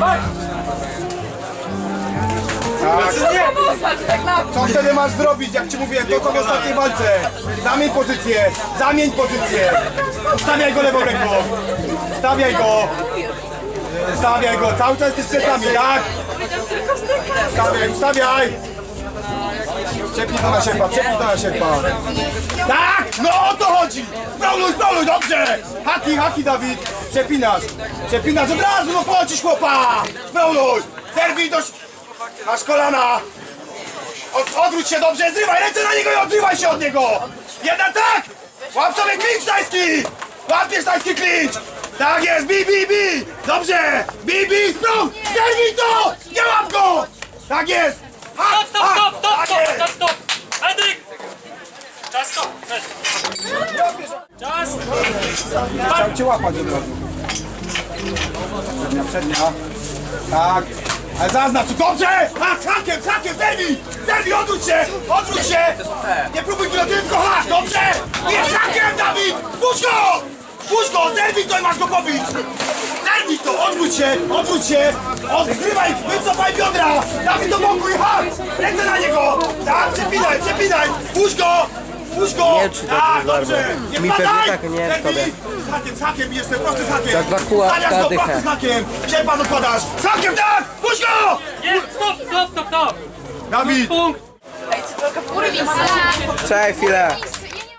Tak. Co wtedy masz zrobić, jak ci mówiłem, to co w ostatniej walce? Zamień pozycję, zamień pozycję. Stawiaj go lewą ręką. Stawiaj go. Stawiaj go, cały czas jesteś przed nami, tak? Stawiaj, stawiaj. Przepnij to na sierpa, przepnij to na sierpa. Tak, no o to chodzi. Sprauluj, sprauluj, dobrze. Haki, haki, Dawid. Przepinasz, przepinasz od razu, no pocisz chłopa. Sprauluj, zerwij do... Masz kolana. Od, odwróć się dobrze, zrywaj ręce na niego i odrywaj się od niego! Jeden tak! Łap sobie klincz tajski! Łapiesz tajski klincz! Tak jest, bi, bi, bi! Dobrze! Bi, bi, sprąg! Zerwij to! Nie łap go! Tak jest! Ha, Stop, ha, stop, stop, tak stop, jest. stop, stop! Edryk! Czas, stop! Czas! Chciał cię łapać od razu. Przednia, przednia. Tak. Ale zaznacz, dobrze! Ha, z hakiem, z hakiem, zerwij! Zerwij, odwróć się! Odwróć się! Nie próbuj tyle tylko hak, dobrze! Jest hakiem, Dawid! Puść go! Puść go, zerwij to i masz go pobić! Zerwij to, odwróć się, odwróć się! Odkrywaj, wycofaj biodra! Dawid do boku i hak! Ręce na niego! Tak, przepinaj, przepinaj! Puść go! Puść go! Nie, czy to tak. Nie Mi pewnie tak, nie, Zerwij! tobie. Z hakiem, z hakiem bijesz ten prosty z hakiem! Za dwa Stawiasz go dychę. prosty z hakiem! Sierpa dokładasz! Z hakiem, tak! Puść go! Nie, stop, stop, stop, stop! Dawid! Punkt! Czekaj chwilę.